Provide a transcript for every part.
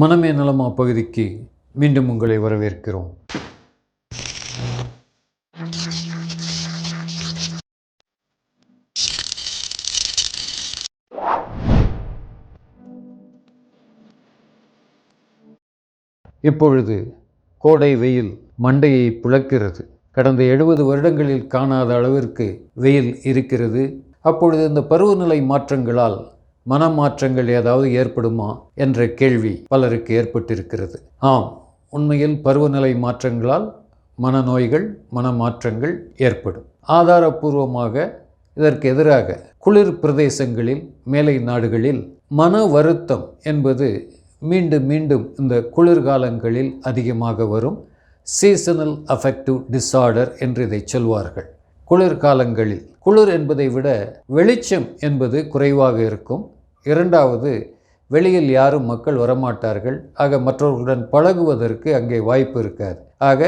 மனமே நலமா பகுதிக்கு மீண்டும் உங்களை வரவேற்கிறோம். இப்பொழுது கோடை வெயில் மண்டையை பிளக்கிறது கடந்த எழுபது வருடங்களில் காணாத அளவிற்கு வெயில் இருக்கிறது. அப்பொழுது இந்த பருவநிலை மாற்றங்களால் மனமாற்றங்கள் ஏதாவது ஏற்படுமா என்ற கேள்வி பலருக்கு ஏற்பட்டிருக்கிறது. ஆம் உண்மையில் பருவநிலை மாற்றங்களால் மனநோய்கள் மனமாற்றங்கள் ஏற்படும். ஆதாரபூர்வமாக இதற்கு எதிராக குளிர் பிரதேசங்களில் மேலை நாடுகளில் மன வருத்தம் என்பது மீண்டும் மீண்டும் இந்த குளிர்காலங்களில் அதிகமாக வரும். சீசனல் அஃபெக்டிவ் டிஸார்டர் என்று இதை சொல்வார்கள். குளிர்காலங்களில் குளிர் என்பதை விட வெளிச்சம் என்பது குறைவாக இருக்கும். இரண்டாவது வெளியில் யாரும் மக்கள் வரமாட்டார்கள். ஆக மற்றவர்களுடன் பழகுவதற்கு அங்கே வாய்ப்பு இருக்காது. ஆக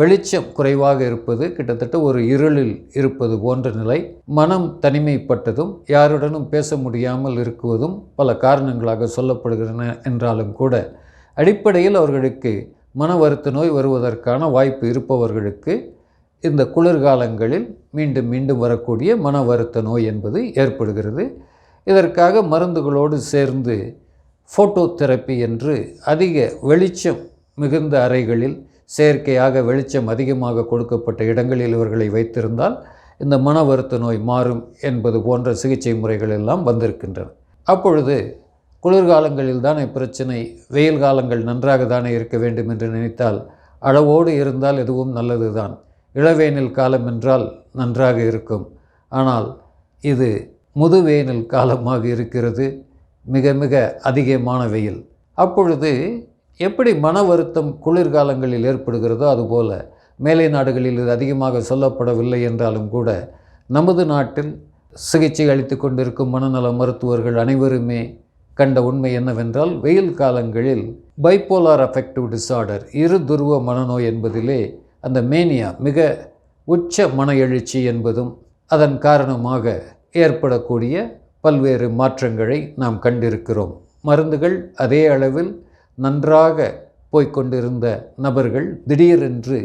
வெளிச்சம் குறைவாக இருப்பது கிட்டத்தட்ட ஒரு இருளில் இருப்பது போன்ற நிலை. மனம் தனிமைப்பட்டதும் யாருடனும் பேச முடியாமல் இருக்குவதும் பல காரணங்களாக சொல்லப்படுகின்றன என்றாலும் கூட அடிப்படையில் அவர்களுக்கு மன வருத்த நோய் வருவதற்கான வாய்ப்பு இருப்பவர்களுக்கு இந்த குளிர்காலங்களில் மீண்டும் மீண்டும் வரக்கூடிய மன வருத்த நோய் என்பது ஏற்படுகிறது. இதற்காக மருந்துகளோடு சேர்ந்து ஃபோட்டோ தெரப்பி என்று அதிக வெளிச்சம் மிகுந்த அறைகளில் செயற்கையாக வெளிச்சம் அதிகமாக கொடுக்கப்பட்ட இடங்களில் இவர்களை வைத்திருந்தால் இந்த மன வருத்த நோய் மாறும் என்பது போன்ற சிகிச்சை முறைகள் எல்லாம் வந்திருக்கின்றன. அப்பொழுது குளிர்காலங்களில் தானே பிரச்சனை வெயில் காலங்கள் நன்றாக தானே இருக்க வேண்டும் என்று நினைத்தால் அளவோடு இருந்தால் எதுவும் நல்லது தான் இளவேனில் காலம் என்றால் நன்றாக இருக்கும். ஆனால் இது முதுவேனல் காலமாக இருக்கிறது. மிக மிக அதிகமான வெயில். அப்பொழுது எப்படி மன வருத்தம் குளிர்காலங்களில் ஏற்படுகிறதோ அதுபோல மேலை நாடுகளில் இது அதிகமாக சொல்லப்படவில்லை என்றாலும் கூட நமது நாட்டில் சிகிச்சை அளித்து கொண்டிருக்கும் மனநல மருத்துவர்கள் அனைவருமே கண்ட உண்மை என்னவென்றால் வெயில் காலங்களில் பைப்போலார் அஃபெக்டிவ் டிசார்டர் இரு துருவ மனநோய் என்பதிலே அந்த மேனியா மிக உச்ச மன எழுச்சி என்பதும் அதன் காரணமாக ஏற்படக்கூடிய பல்வேறு மாற்றங்களை நாம் கண்டிருக்கிறோம். மருந்துகள் அதே அளவில் நன்றாக போய்க்கொண்டிருந்த நபர்கள் திடீரென்று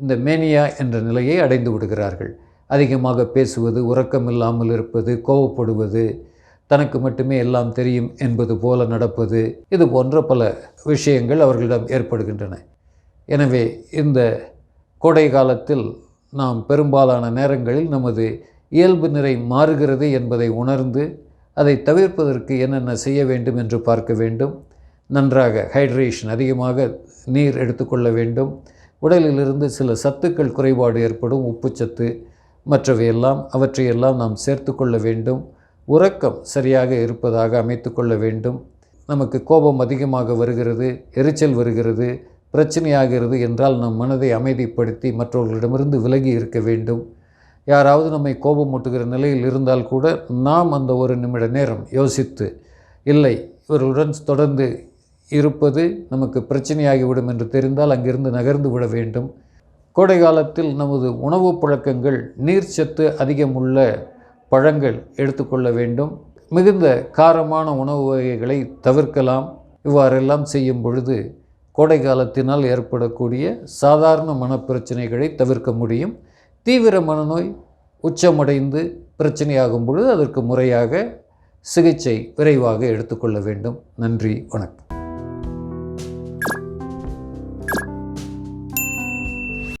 இந்த மேனியா என்ற நிலையை அடைந்து விடுகிறார்கள். அதிகமாக பேசுவது உறக்கமில்லாமல் இருப்பது கோவப்படுவது தனக்கு மட்டுமே எல்லாம் தெரியும் என்பது போல நடப்பது இது போன்ற பல விஷயங்கள் அவர்களிடம் ஏற்படுகின்றன. எனவே இந்த கோடை காலத்தில் நாம் பெரும்பாலான நேரங்களில் நமது இயல்பு நிறை மாறுகிறது என்பதை உணர்ந்து அதை தவிர்ப்பதற்கு என்னென்ன செய்ய வேண்டும் என்று பார்க்க வேண்டும். நன்றாக ஹைட்ரேஷன் அதிகமாக நீர் எடுத்துக்கொள்ள வேண்டும். உடலிலிருந்து சில சத்துக்கள் குறைபாடு ஏற்படும். உப்புச்சத்து மற்றவையெல்லாம் அவற்றையெல்லாம் நாம் சேர்த்து கொள்ள வேண்டும். உறக்கம் சரியாக இருப்பதாக அமைத்து கொள்ள வேண்டும். நமக்கு கோபம் அதிகமாக வருகிறது எரிச்சல் வருகிறது பிரச்சனையாகிறது என்றால் நம் மனதை அமைதிப்படுத்தி மற்றவர்களிடமிருந்து விலகி இருக்க வேண்டும். யாராவது நம்மை கோபமூட்டுகிற நிலையில் இருந்தால் கூட நாம் அந்த ஒரு நிமிட நேரம் யோசித்து இல்லை இவர்களுடன் தொடர்ந்து இருப்பது நமக்கு பிரச்சனையாகிவிடும் என்று தெரிந்தால் அங்கிருந்து நகர்ந்து விட வேண்டும். கோடை காலத்தில் நமது உணவுப் பழக்கங்கள் நீர்ச்சத்து அதிகமுள்ள பழங்கள் எடுத்துக்கொள்ள வேண்டும். மிகுந்த காரமான உணவு வகைகளை தவிர்க்கலாம். இவ்வாறெல்லாம் செய்யும் பொழுது கோடை காலத்தினால் ஏற்படக்கூடிய சாதாரண மனப்பிரச்சனைகளை தவிர்க்க முடியும். தீவிர மனநோய் உச்சமடைந்து பிரச்சனையாகும் பொழுது அதற்கு முறையாக சிகிச்சை விரைவாக எடுத்துக்கொள்ள வேண்டும். நன்றி வணக்கம்.